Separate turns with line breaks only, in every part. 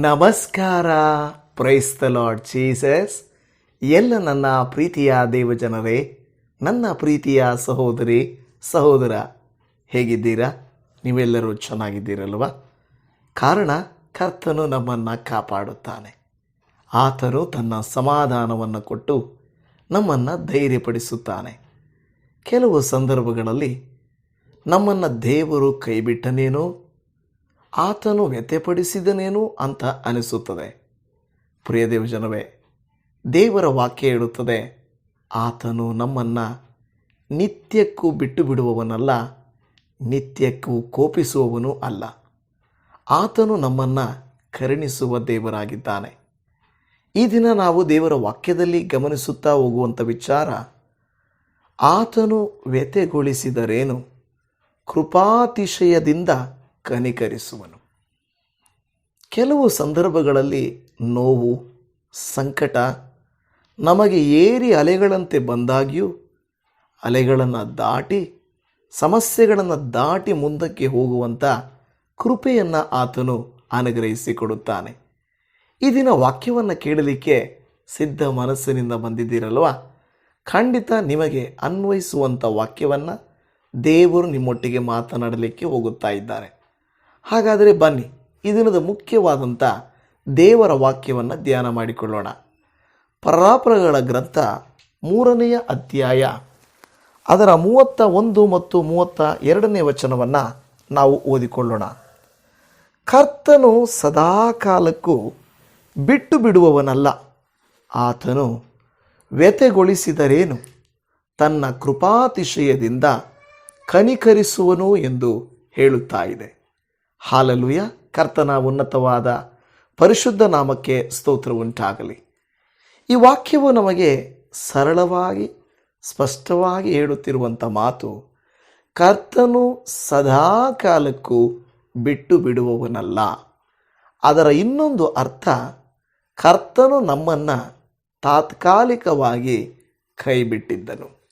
ನಮಸ್ಕಾರ. Praise the lord Jesus ಎಲ್ಲ ನನ್ನ ಪ್ರೀತಿಯ ದೇವಜನರೇ, ನನ್ನ ಪ್ರೀತಿಯ ಸಹೋದರಿ, ಸಹೋದರ, ಹೇಗಿದ್ದೀರಾ? ನೀವೆಲ್ಲರೂ ಚೆನ್ನಾಗಿದ್ದೀರಲ್ವ? ಕಾರಣ, ಕರ್ತನು ನಮ್ಮನ್ನು ಕಾಪಾಡುತ್ತಾನೆ. ಆತನು ತನ್ನ ಸಮಾಧಾನವನ್ನು ಕೊಟ್ಟು ನಮ್ಮನ್ನು ಧೈರ್ಯಪಡಿಸುತ್ತಾನೆ. ಕೆಲವು ಸಂದರ್ಭಗಳಲ್ಲಿ ನಮ್ಮನ್ನು ದೇವರು ಕೈಬಿಟ್ಟನೇನೋ ಆತನು ವ್ಯಥೆಪಡಿಸಿದನೇನು ಅಂತ ಅನಿಸುತ್ತದೆ. ಪ್ರಿಯ ದೇವಜನವೇ, ದೇವರ ವಾಕ್ಯ ಹೇಳುತ್ತದೆ, ಆತನು ನಮ್ಮನ್ನು ನಿತ್ಯಕ್ಕೂ ಬಿಟ್ಟು ಬಿಡುವವನಲ್ಲ ನಿತ್ಯಕ್ಕೂ ಕೋಪಿಸುವವನೂ ಅಲ್ಲ. ಆತನು ನಮ್ಮನ್ನು ಕರುಣಿಸುವ ದೇವರಾಗಿದ್ದಾನೆ. ಈ ದಿನ ನಾವು ದೇವರ ವಾಕ್ಯದಲ್ಲಿ ಗಮನಿಸುತ್ತಾ ಹೋಗುವಂಥ ವಿಚಾರ, ಆತನು ವ್ಯತೆಗೊಳಿಸಿದರೇನು ಕೃಪಾತಿಶಯದಿಂದ ಕನಿಕರಿಸುವನು. ಕೆಲವು ಸಂದರ್ಭಗಳಲ್ಲಿ ನೋವು, ಸಂಕಟ ನಮಗೆ ಏರಿ ಅಲೆಗಳಂತೆ ಬಂದಾಗ್ಯೂ ಅಲೆಗಳನ್ನು ದಾಟಿ, ಸಮಸ್ಯೆಗಳನ್ನು ದಾಟಿ ಮುಂದಕ್ಕೆ ಹೋಗುವಂಥ ಕೃಪೆಯನ್ನು ಆತನು ಅನುಗ್ರಹಿಸಿಕೊಡುತ್ತಾನೆ. ಈ ದಿನ ವಾಕ್ಯವನ್ನು ಕೇಳಲಿಕ್ಕೆ ಸಿದ್ಧ ಮನಸ್ಸಿನಿಂದ ಬಂದಿದ್ದೀರಲ್ವಾ? ಖಂಡಿತ ನಿಮಗೆ ಅನ್ವಯಿಸುವಂಥ ವಾಕ್ಯವನ್ನು ದೇವರು ನಿಮ್ಮೊಟ್ಟಿಗೆ ಮಾತನಾಡಲಿಕ್ಕೆ ಹೋಗುತ್ತಾ ಇದ್ದಾರೆ. ಹಾಗಾದರೆ ಬನ್ನಿ ಈ ಮುಖ್ಯವಾದಂಥ ದೇವರ ವಾಕ್ಯವನ್ನು ಧ್ಯಾನ ಮಾಡಿಕೊಳ್ಳೋಣ. ಪರಾಪರಗಳ ಗ್ರಂಥ ಮೂರನೆಯ ಅಧ್ಯಾಯ. ಅದರ ಮೂವತ್ತ ಒಂದು ಮತ್ತು ಮೂವತ್ತ ಎರಡನೇ ವಚನವನ್ನು ನಾವು ಓದಿಕೊಳ್ಳೋಣ. ಕರ್ತನು ಸದಾಕಾಲಕ್ಕೂ ಬಿಟ್ಟು ಬಿಡುವವನಲ್ಲ. ಆತನು ವ್ಯತೆಗೊಳಿಸಿದರೇನು ತನ್ನ ಕೃಪಾತಿಶಯದಿಂದ ಕನಿಕರಿಸುವನು ಎಂದು ಹೇಳುತ್ತಾ ಇದೆ. ಹಾಲಲುಯ. ಕರ್ತನ ಉನ್ನತವಾದ ಪರಿಶುದ್ಧ ನಾಮಕ್ಕೆ ಸ್ತೋತ್ರ ಉಂಟಾಗಲಿ. ಈ ವಾಕ್ಯವು ನಮಗೆ ಸರಳವಾಗಿ, ಸ್ಪಷ್ಟವಾಗಿ ಹೇಳುತ್ತಿರುವಂಥ ಮಾತು, ಕರ್ತನು ಸದಾ ಕಾಲಕ್ಕೂ ಬಿಟ್ಟು ಬಿಡುವವನಲ್ಲ. ಅದರ ಇನ್ನೊಂದು ಅರ್ಥ, ಕರ್ತನು ನಮ್ಮನ್ನು ತಾತ್ಕಾಲಿಕವಾಗಿ ಕೈಬಿಟ್ಟಿದ್ದನು.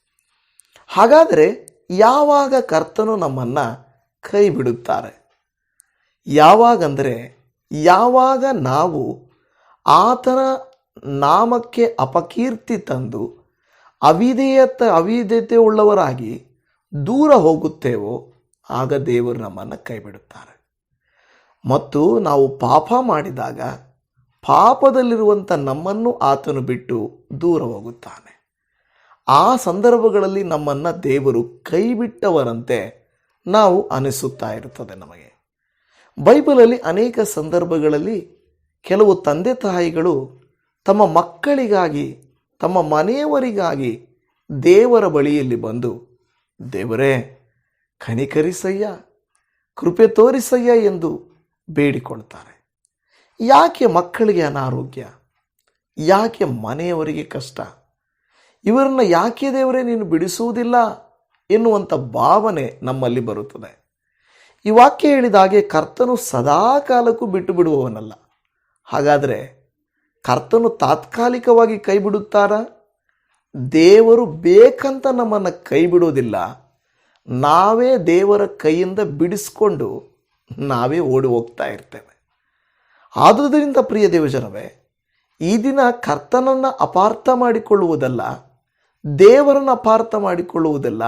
ಹಾಗಾದರೆ ಯಾವಾಗ ಕರ್ತನು ನಮ್ಮನ್ನು ಕೈ ಬಿಡುತ್ತಾರೆ ಯಾವಾಗಂದರೆ ಯಾವಾಗ ನಾವು ಆತನ ನಾಮಕ್ಕೆ ಅಪಕೀರ್ತಿ ತಂದು ಅವಿಧೇಯತ ಅವಿದ್ಯತೆ ಉಳ್ಳವರಾಗಿ ದೂರ ಹೋಗುತ್ತೇವೋ, ಆಗ ದೇವರು ನಮ್ಮನ್ನು ಕೈಬಿಡುತ್ತಾರೆ. ಮತ್ತು ನಾವು ಪಾಪ ಮಾಡಿದಾಗ ಪಾಪದಲ್ಲಿರುವಂಥ ನಮ್ಮನ್ನು ಆತನು ಬಿಟ್ಟು ದೂರ ಹೋಗುತ್ತಾನೆ. ಆ ಸಂದರ್ಭಗಳಲ್ಲಿ ನಮ್ಮನ್ನು ದೇವರು ಕೈಬಿಟ್ಟವರಂತೆ ನಾವು ಅನಿಸುತ್ತಾ ಇರುತ್ತದೆ ನಮಗೆ. ಬೈಬಲಲ್ಲಿ ಅನೇಕ ಸಂದರ್ಭಗಳಲ್ಲಿ ಕೆಲವು ತಂದೆ ತಾಯಿಗಳು ತಮ್ಮ ಮಕ್ಕಳಿಗಾಗಿ, ತಮ್ಮ ಮನೆಯವರಿಗಾಗಿ ದೇವರ ಬಳಿಯಲ್ಲಿ ಬಂದು, ದೇವರೇ, ಕನಿಕರಿಸಯ್ಯ, ಕೃಪೆ ತೋರಿಸಯ್ಯ ಎಂದು ಬೇಡಿಕೊಳ್ತಾರೆ. ಯಾಕೆ ಮಕ್ಕಳಿಗೆ ಅನಾರೋಗ್ಯ? ಯಾಕೆ ಮನೆಯವರಿಗೆ ಕಷ್ಟ? ಇವರನ್ನು ಯಾಕೆ ದೇವರೇ ನೀನು ಬಿಡಿಸುವುದಿಲ್ಲ ಎನ್ನುವಂಥ ಭಾವನೆ ನಮ್ಮಲ್ಲಿ ಬರುತ್ತದೆ. ಈ ವಾಕ್ಯ ಹೇಳಿದ ಹಾಗೆ ಕರ್ತನು ಸದಾ ಕಾಲಕ್ಕೂ ಬಿಟ್ಟು ಬಿಡುವವನಲ್ಲ ಹಾಗಾದರೆ ಕರ್ತನು ತಾತ್ಕಾಲಿಕವಾಗಿ ಕೈ ಬಿಡುತ್ತಾರಾ ದೇವರು ಬೇಕಂತ ನಮ್ಮನ್ನು ಕೈ ಬಿಡೋದಿಲ್ಲ ನಾವೇ ದೇವರ ಕೈಯಿಂದ ಬಿಡಿಸ್ಕೊಂಡು ನಾವೇ ಓಡಿ ಹೋಗ್ತಾ ಇರ್ತೇವೆ. ಆದುದರಿಂದ ಪ್ರಿಯ ದೇವಜನವೇ, ಈ ದಿನ ಕರ್ತನನ್ನು ಅಪಾರ್ಥ ಮಾಡಿಕೊಳ್ಳುವುದಲ್ಲ, ದೇವರನ್ನು ಅಪಾರ್ಥ ಮಾಡಿಕೊಳ್ಳುವುದಲ್ಲ.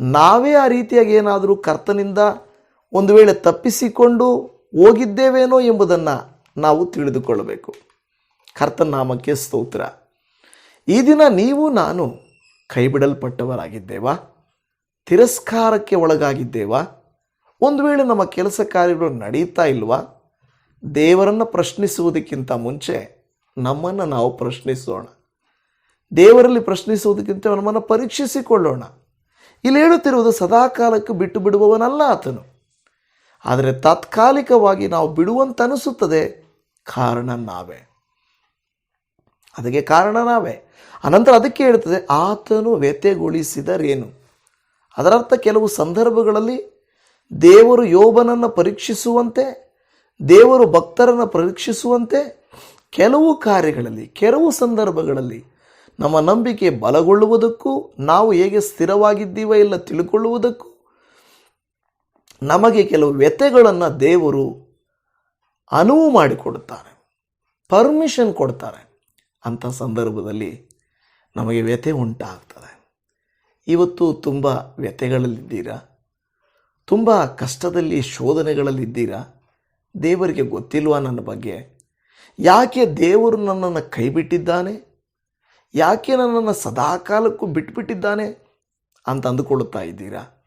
ನಾವೇ ಆ ರೀತಿಯಾಗಿ ಏನಾದರೂ ಕರ್ತನಿಂದ ಒಂದು ವೇಳೆ ತಪ್ಪಿಸಿಕೊಂಡು ಹೋಗಿದ್ದೇವೇನೋ ಎಂಬುದನ್ನು ನಾವು ತಿಳಿದುಕೊಳ್ಳಬೇಕು. ಕರ್ತನಾಮಕ್ಕೆ ಸ್ತೋತ್ರ. ಈ ದಿನ ನೀವು, ನಾನು ಕೈಬಿಡಲ್ಪಟ್ಟವರಾಗಿದ್ದೇವಾ? ತಿರಸ್ಕಾರಕ್ಕೆ ಒಳಗಾಗಿದ್ದೇವಾ? ಒಂದು ವೇಳೆ ನಮ್ಮ ಕೆಲಸ ಕಾರ್ಯಗಳು ನಡೀತಾ ಇಲ್ವಾ? ದೇವರನ್ನು ಪ್ರಶ್ನಿಸುವುದಕ್ಕಿಂತ ಮುಂಚೆ ನಮ್ಮನ್ನು ನಾವು ಪ್ರಶ್ನಿಸೋಣ. ದೇವರಲ್ಲಿ ಪ್ರಶ್ನಿಸುವುದಕ್ಕಿಂತ ನಮ್ಮನ್ನು ಪರೀಕ್ಷಿಸಿಕೊಳ್ಳೋಣ. ಇಲ್ಲಿ ಹೇಳುತ್ತಿರುವುದು ಸದಾಕಾಲಕ್ಕೆ ಬಿಟ್ಟು ಬಿಡುವವನಲ್ಲ ಆತನು. ಆದರೆ ತಾತ್ಕಾಲಿಕವಾಗಿ ನಾವು ಬಿಡುವಂತ ಅನಿಸುತ್ತದೆ ಕಾರಣ ನಾವೇ. ಅದಕ್ಕೆ ಕಾರಣ ನಾವೇ. ಅನಂತರ ಅದಕ್ಕೆ ಹೇಳ್ತದೆ, ಆತನು ವ್ಯತೆಗೊಳಿಸಿದರೇನು ಅದರರ್ಥ ಕೆಲವು ಸಂದರ್ಭಗಳಲ್ಲಿ ದೇವರು ಯೋಬನನ್ನು ಪರೀಕ್ಷಿಸುವಂತೆ, ದೇವರು ಭಕ್ತರನ್ನು ಪರೀಕ್ಷಿಸುವಂತೆ ಕೆಲವು ಕಾರ್ಯಗಳಲ್ಲಿ, ಕೆಲವು ಸಂದರ್ಭಗಳಲ್ಲಿ ನಮ್ಮ ನಂಬಿಕೆ ಬಲಗೊಳ್ಳುವುದಕ್ಕೂ, ನಾವು ಹೇಗೆ ಸ್ಥಿರವಾಗಿದ್ದೀವ ಇಲ್ಲ ತಿಳ್ಕೊಳ್ಳುವುದಕ್ಕೂ ನಮಗೆ ಕೆಲವು ವ್ಯಥೆಗಳನ್ನು ದೇವರು ಅನುವು ಮಾಡಿಕೊಡುತ್ತಾರೆ. ಪರ್ಮಿಷನ್ ಕೊಡ್ತಾರೆ. ಅಂಥ ಸಂದರ್ಭದಲ್ಲಿ ನಮಗೆ ವ್ಯಥೆ ಉಂಟಾಗ್ತದೆ. ಇವತ್ತು ತುಂಬ ವ್ಯಥೆಗಳಲ್ಲಿದ್ದೀರಾ? ತುಂಬ ಕಷ್ಟದಲ್ಲಿ ಶೋಧನೆಗಳಲ್ಲಿದ್ದೀರಾ? ದೇವರಿಗೆ ಗೊತ್ತಿಲ್ವಾ ನನ್ನ ಬಗ್ಗೆ? ಯಾಕೆ ದೇವರು ನನ್ನನ್ನು ಕೈಬಿಟ್ಟಿದ್ದಾನೆ? ಯಾಕೆ ನನ್ನನ್ನು ಸದಾಕಾಲಕ್ಕೂ ಬಿಟ್ಬಿಟ್ಟಿದ್ದಾನೆ? ಅಂತ ಅಂದುಕೊಳ್ಳುತ್ತಾ ಇದ್ದೀರಾ?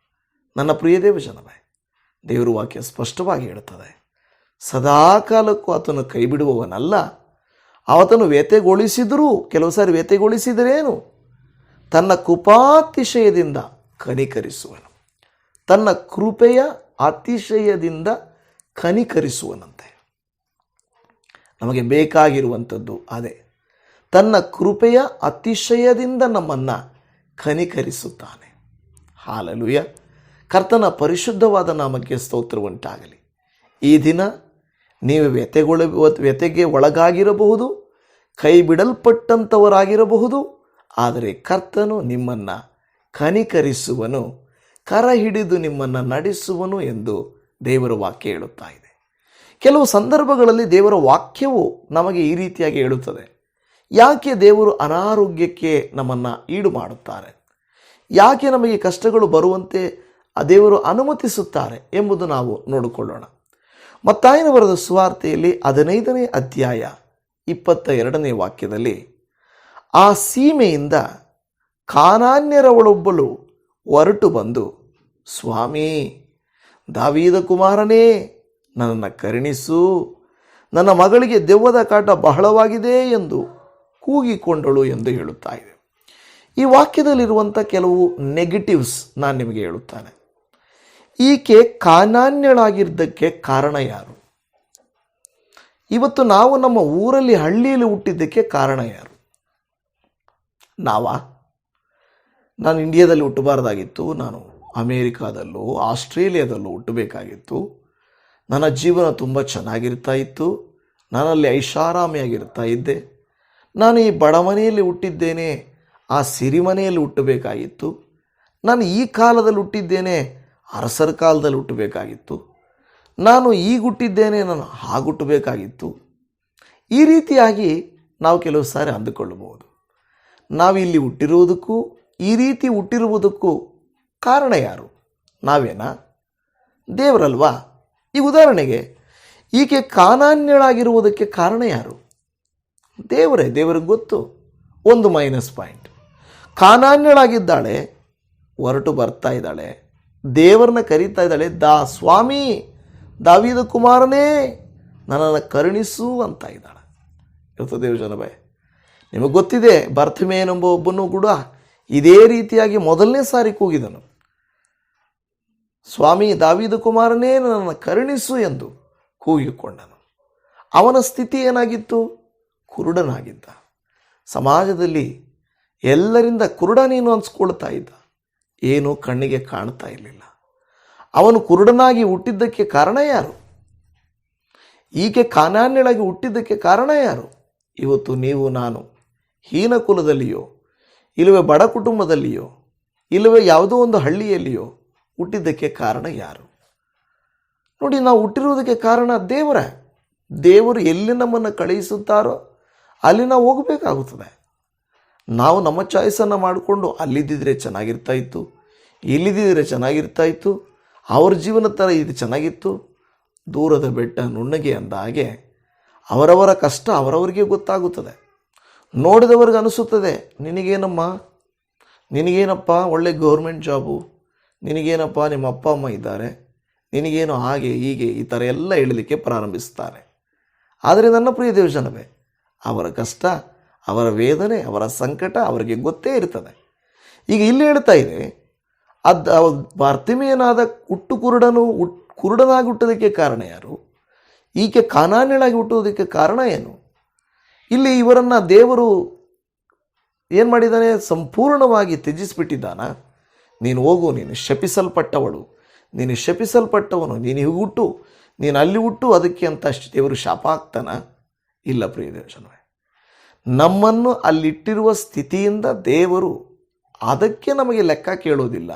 ನನ್ನ ಪ್ರಿಯ ದೇವಜನವೇ ದೇವರ ವಾಕ್ಯ ಸ್ಪಷ್ಟವಾಗಿ ಹೇಳುತ್ತದೆ. ಸದಾಕಾಲಕ್ಕೂ ಆತನು ಕೈ ಬಿಡುವವನಲ್ಲ ಆತನು ವ್ಯತೆಗೊಳಿಸಿದರೂ ಕೆಲವು ಸಾರಿ ವ್ಯತೆಗೊಳಿಸಿದರೇನು ತನ್ನ ಕೃಪಾತಿಶಯದಿಂದ ಕನಿಕರಿಸುವನು. ತನ್ನ ಕೃಪೆಯ ಅತಿಶಯದಿಂದ ಕನಿಕರಿಸುವನಂತೆ. ನಮಗೆ ಬೇಕಾಗಿರುವಂಥದ್ದು ಅದೇ. ತನ್ನ ಕೃಪೆಯ ಅತಿಶಯದಿಂದ ನಮ್ಮನ್ನು ಕನಿಕರಿಸುತ್ತಾನೆ. ಹಾಲಲುಯ. ಕರ್ತನ ಪರಿಶುದ್ಧವಾದ ನಾಮಕ್ಕೆ ಸ್ತೋತ್ರ ಉಂಟಾಗಲಿ ಈ ದಿನ ನೀವು ವ್ಯತೆಗೊಳ ವ್ಯತೆಗೆ ಒಳಗಾಗಿರಬಹುದು ಕೈ ಬಿಡಲ್ಪಟ್ಟಂಥವರಾಗಿರಬಹುದು ಆದರೆ ಕರ್ತನು ನಿಮ್ಮನ್ನು ಕನಿಕರಿಸುವನು ಕರ ಹಿಡಿದು ನಿಮ್ಮನ್ನು ನಡೆಸುವನು ಎಂದು ದೇವರ ವಾಕ್ಯ ಹೇಳುತ್ತಾ ಇದೆ. ಕೆಲವು ಸಂದರ್ಭಗಳಲ್ಲಿ ದೇವರ ವಾಕ್ಯವು ನಮಗೆ ಈ ರೀತಿಯಾಗಿ ಹೇಳುತ್ತದೆ. ಯಾಕೆ ದೇವರು ಅನಾರೋಗ್ಯಕ್ಕೆ ನಮ್ಮನ್ನು ಈಡು ಮಾಡುತ್ತಾರೆ ಯಾಕೆ ನಮಗೆ ಕಷ್ಟಗಳು ಬರುವಂತೆ ಆ ದೇವರು ಅನುಮತಿಸುತ್ತಾರೆ ಎಂಬುದು ನಾವು ನೋಡಿಕೊಳ್ಳೋಣ. ಮತ್ತಾಯನ ಬರೆದ ಸುವಾರ್ತೆಯಲ್ಲಿ ಹದಿನೈದನೇ ಅಧ್ಯಾಯ ಇಪ್ಪತ್ತ ಎರಡನೇ ವಾಕ್ಯದಲ್ಲಿ, ಆ ಸೀಮೆಯಿಂದ ಕಾನಾನ್ಯರವಳೊಬ್ಬಳು ಹೊರಟು ಬಂದು, ಸ್ವಾಮಿ, ದಾವೀದ ಕುಮಾರನೇ, ನನ್ನನ್ನು ಕರುಣಿಸು, ನನ್ನ ಮಗಳಿಗೆ ದೆವ್ವದ ಕಾಟ ಬಹಳವಾಗಿದೆ ಎಂದು ಕೂಗಿಕೊಂಡಳು ಎಂದು ಹೇಳುತ್ತಾ ಇದೆ. ಈ ವಾಕ್ಯದಲ್ಲಿರುವಂಥ ಕೆಲವು ನೆಗೆಟಿವ್ಸ್ ನಾನು ನಿಮಗೆ ಹೇಳುತ್ತಾನೆ. ಈಕೆ ಕಾನಾನ್ಯಳಾಗಿದ್ದಕ್ಕೆ ಕಾರಣ ಯಾರು? ಇವತ್ತು ನಾವು ನಮ್ಮ ಊರಲ್ಲಿ ಹಳ್ಳಿಯಲ್ಲಿ ಹುಟ್ಟಿದ್ದಕ್ಕೆ ಕಾರಣ ಯಾರು? ನಾವಾ? ನಾನು ಇಂಡಿಯಾದಲ್ಲಿ ಹುಟ್ಟಬಾರ್ದಾಗಿತ್ತು, ನಾನು ಅಮೇರಿಕಾದಲ್ಲೂ, ಆಸ್ಟ್ರೇಲಿಯಾದಲ್ಲೂ ಹುಟ್ಟಬೇಕಾಗಿತ್ತು. ನನ್ನ ಜೀವನ ತುಂಬ ಚೆನ್ನಾಗಿರ್ತಾ ಇತ್ತು, ನಾನಲ್ಲಿ ಐಷಾರಾಮಿಯಾಗಿರ್ತಾ ಇದ್ದೆ. ನಾನು ಈ ಬಡಮನೆಯಲ್ಲಿ ಹುಟ್ಟಿದ್ದೇನೆ, ಆ ಸಿರಿಮನೆಯಲ್ಲಿ ಹುಟ್ಟಬೇಕಾಗಿತ್ತು. ನಾನು ಈ ಕಾಲದಲ್ಲಿ ಹುಟ್ಟಿದ್ದೇನೆ ಅರಸರ ಕಾಲದಲ್ಲಿ ಹುಟ್ಟಬೇಕಾಗಿತ್ತು. ನಾನು ಈಗ ಹುಟ್ಟಿದ್ದೇನೆ ನಾನು ಹಾಗುಟ್ಟಬೇಕಾಗಿತ್ತು ಈ ರೀತಿಯಾಗಿ ನಾವು ಕೆಲವು ಸಾರಿ ಅಂದುಕೊಳ್ಳಬಹುದು. ನಾವು ಇಲ್ಲಿ ಹುಟ್ಟಿರುವುದಕ್ಕೂ, ಈ ರೀತಿ ಹುಟ್ಟಿರುವುದಕ್ಕೂ ಕಾರಣ ಯಾರು? ನಾವೇನಾ? ದೇವರಲ್ವಾ? ಈ ಉದಾಹರಣೆಗೆ, ಈಕೆ ಕಾನಾನ್ಯಳಾಗಿರುವುದಕ್ಕೆ ಕಾರಣ ಯಾರು? ದೇವರೇ, ದೇವರಿಗೆ ಗೊತ್ತು. ಒಂದು ಮೈನಸ್ ಪಾಯಿಂಟ್ ಕಾನಾನ್ಯಳಾಗಿದ್ದಾಳೆ, ಹೊರಟು ಬರ್ತಾ ಇದ್ದಾಳೆ. ದೇವರನ್ನ ಕರೀತಾ ಇದ್ದಾಳೆ, ದಾ ಸ್ವಾಮಿ, ದಾವಿದ ಕುಮಾರನೇ, ನನ್ನನ್ನು ಕರುಣಿಸು ಅಂತ ಇದ್ದಾಳೆ. ಇವತ್ತು ಭಯ ನಿಮಗೆ ಗೊತ್ತಿದೆ ಬರ್ತಮೇನೆಂಬ ಒಬ್ಬನು ಕೂಡ ಇದೇ ರೀತಿಯಾಗಿ ಮೊದಲನೇ ಸಾರಿ ಕೂಗಿದನು. ಸ್ವಾಮಿ, ದಾವಿದ ಕುಮಾರನೇ, ನನ್ನನ್ನು ಕರುಣಿಸು ಎಂದು ಕೂಗಿಕೊಂಡನು. ಅವನ ಸ್ಥಿತಿ ಏನಾಗಿತ್ತು? ಕುರುಡನಾಗಿದ್ದ. ಸಮಾಜದಲ್ಲಿ ಎಲ್ಲರಿಂದ ಕುರುಡ ನೀನು ಅನ್ಸ್ಕೊಳ್ತಾ ಇದ್ದ. ಏನು ಕಣ್ಣಿಗೆ ಕಾಣ್ತಾ ಇರಲಿಲ್ಲ. ಅವನು ಕುರುಡನಾಗಿ ಹುಟ್ಟಿದ್ದಕ್ಕೆ ಕಾರಣ ಯಾರು? ಈಕೆ ಕಾನಾನ್ಯಳಾಗಿ ಹುಟ್ಟಿದ್ದಕ್ಕೆ ಕಾರಣ ಯಾರು? ಇವತ್ತು ನೀವು, ನಾನು, ಹೀನ ಕುಲದಲ್ಲಿಯೋ, ಇಲ್ಲವೇ ಬಡ ಕುಟುಂಬದಲ್ಲಿಯೋ, ಇಲ್ಲವೇ ಯಾವುದೋ ಒಂದು ಹಳ್ಳಿಯಲ್ಲಿಯೋ ಹುಟ್ಟಿದ್ದಕ್ಕೆ ಕಾರಣ ಯಾರು? ನೋಡಿ, ನಾವು ಹುಟ್ಟಿರುವುದಕ್ಕೆ ಕಾರಣ ದೇವರ. ದೇವರು ಎಲ್ಲಿ ನಮ್ಮನ್ನು ಕಳುಹಿಸುತ್ತಾರೋ ಅಲ್ಲಿ ನಾವು ಹೋಗಬೇಕಾಗುತ್ತದೆ. ನಾವು ನಮ್ಮ ಚಾಯ್ಸನ್ನು ಮಾಡಿಕೊಂಡು ಅಲ್ಲಿದ್ದಿದ್ರೆ ಚೆನ್ನಾಗಿರ್ತಾ ಇತ್ತು, ಇಲ್ಲಿದ್ದಿದ್ರೆ ಚೆನ್ನಾಗಿರ್ತಾ ಇತ್ತು, ಅವ್ರ ಜೀವನ ಥರ ಇದು ಚೆನ್ನಾಗಿತ್ತು. ದೂರದ ಬೆಟ್ಟ ನುಣ್ಣಗೆ ಅಂದ ಹಾಗೆ ಅವರವರ ಕಷ್ಟ ಅವರವರಿಗೆ ಗೊತ್ತಾಗುತ್ತದೆ. ನೋಡಿದವ್ರಿಗೆ ಅನಿಸುತ್ತದೆ, ನಿನಗೇನಮ್ಮ? ನಿನಗೇನಪ್ಪ, ಒಳ್ಳೆ ಗೌರ್ಮೆಂಟ್ ಜಾಬು ನಿನಗೇನಪ್ಪ, ನಿಮ್ಮ ಅಪ್ಪ, ಅಮ್ಮ ಇದ್ದಾರೆ? ನಿನಗೇನು ಹಾಗೆ, ಹೀಗೆ, ಈ ಥರ ಎಲ್ಲ ಹೇಳಲಿಕ್ಕೆ ಪ್ರಾರಂಭಿಸ್ತಾರೆ ಆದರೆ ನನ್ನ ಪ್ರಿಯ ದೇವಜನವೇ, ಅವರ ಕಷ್ಟ ಅವರ ವೇದನೆ, ಅವರ ಸಂಕಟ ಅವರಿಗೆ ಗೊತ್ತೇ ಇರ್ತದೆ. ಈಗ ಇಲ್ಲಿ ಹೇಳ್ತಾ ಇದೆ, ಅದು ಬಾರ್ತಿಮೇಯನಾದ ಹುಟ್ಟು ಕುರುಡನು ಕುರುಡನಾಗಿ ಹುಟ್ಟೋದಕ್ಕೆ ಕಾರಣ ಯಾರು? ಈಕೆ ಕಾನಾನ್ಯಳಾಗಿ ಹುಟ್ಟುವುದಕ್ಕೆ ಕಾರಣ ಏನು? ಇಲ್ಲಿ ಇವರನ್ನು ದೇವರು ಏನು ಮಾಡಿದ್ದಾನೆ? ಸಂಪೂರ್ಣವಾಗಿ ತ್ಯಜಿಸಿಬಿಟ್ಟಿದ್ದಾನ? ನೀನು ಹೋಗು, ನೀನು ಶಪಿಸಲ್ಪಟ್ಟವಳು. ನೀನು ಶಪಿಸಲ್ಪಟ್ಟವನು, ನೀನು ಹುಟ್ಟು. ನೀನು ಅಲ್ಲಿ ಹುಟ್ಟು, ಅದಕ್ಕೆ ಅಂತ ಅಷ್ಟು ದೇವರು ಶಾಪ ಆಗ್ತಾನ ಇಲ್ಲ ಪ್ರಿಯ ನಮ್ಮನ್ನು ಅಲ್ಲಿಟ್ಟಿರುವ ಸ್ಥಿತಿಯಿಂದ ದೇವರು ಅದಕ್ಕೆ ನಮಗೆ ಲೆಕ್ಕ ಕೇಳೋದಿಲ್ಲ.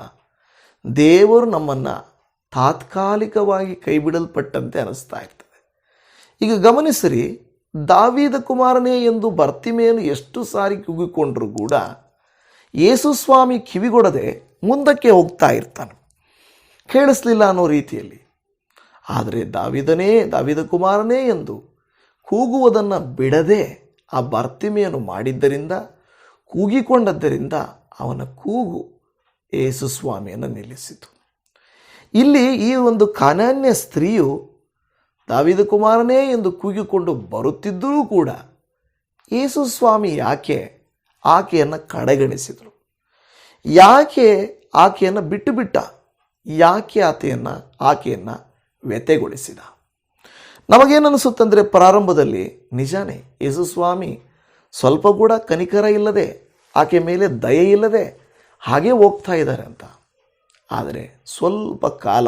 ದೇವರು ನಮ್ಮನ್ನು ತಾತ್ಕಾಲಿಕವಾಗಿ ಕೈಬಿಡಲ್ಪಟ್ಟಂತೆ ಅನಿಸ್ತಾ ಇರ್ತದೆ. ಈಗ ಗಮನಿಸಿರಿ, ದಾವಿದ ಕುಮಾರನೇ ಎಂದು ಬರ್ತಿಮೆಯನ್ನು ಎಷ್ಟು ಸಾರಿ ಕೂಗಿಕೊಂಡ್ರೂ ಕೂಡ ಯೇಸುಸ್ವಾಮಿ ಕಿವಿಗೊಡದೆ ಮುಂದಕ್ಕೆ ಹೋಗ್ತಾ ಇರ್ತಾನೆ. ಕೇಳಿಸ್ಲಿಲ್ಲ ಅನ್ನೋ ರೀತಿಯಲ್ಲಿ. ಆದರೆ ದಾವಿದನೇ, ದಾವಿದ ಕುಮಾರನೇ ಎಂದು ಕೂಗುವುದನ್ನು ಬಿಡದೆ ಆ ಬರ್ತಿಮೆಯನ್ನು ಮಾಡಿದ್ದರಿಂದ, ಕೂಗಿಕೊಂಡದ್ದರಿಂದ ಅವನ ಕೂಗು ಯೇಸು ಸ್ವಾಮಿಯನ್ನು ನಿಲ್ಲಿಸಿತು. ಇಲ್ಲಿ ಈ ಒಂದು ಕಾನಾನ್ಯ ಸ್ತ್ರೀಯು ದಾವಿದ ಕುಮಾರನೇ ಎಂದು ಕೂಗಿಕೊಂಡು ಬರುತ್ತಿದ್ದರೂ ಕೂಡ ಯೇಸು ಸ್ವಾಮಿ ಯಾಕೆ ಆಕೆಯನ್ನು ಕಡೆಗಣಿಸಿದರು? ಯಾಕೆ ಆಕೆಯನ್ನು ಬಿಟ್ಟು ಬಿಟ್ಟ ಯಾಕೆ ಆತೆಯನ್ನು, ಆಕೆಯನ್ನು ವ್ಯತೆಗೊಳಿಸಿದ ನಮಗೇನನಿಸುತ್ತಂದರೆ ಪ್ರಾರಂಭದಲ್ಲಿ, ನಿಜಾನೇ ಯೇಸುಸ್ವಾಮಿ ಸ್ವಲ್ಪ ಕೂಡ ಕನಿಕರ ಇಲ್ಲದೆ, ಆಕೆ ಮೇಲೆ ದಯೆ ಇಲ್ಲದೆ ಹಾಗೆ ಹೋಗ್ತಾ ಇದ್ದಾರೆ ಅಂತ. ಆದರೆ ಸ್ವಲ್ಪ ಕಾಲ